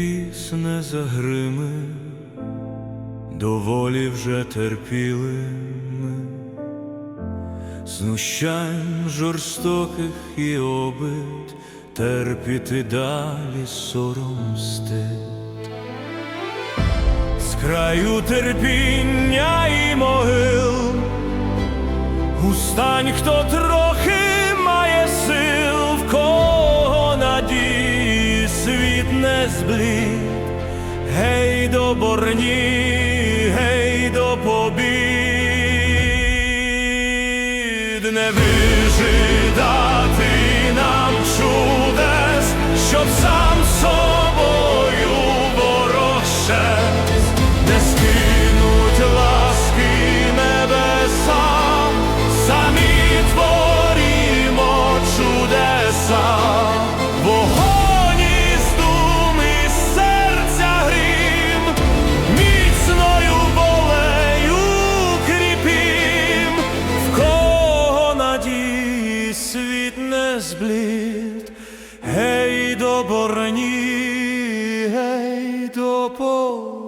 пісне загрими, доволі вже терпіли ми, знущань жорстоких і обид, терпіти далі сором стид. З краю терпіння і могил, устань, хто тро. зблід, гей до борні, гей до побід, не вижидати нам чудес, щоб сам собою ворожець. блід, гей до борні, гей до полі.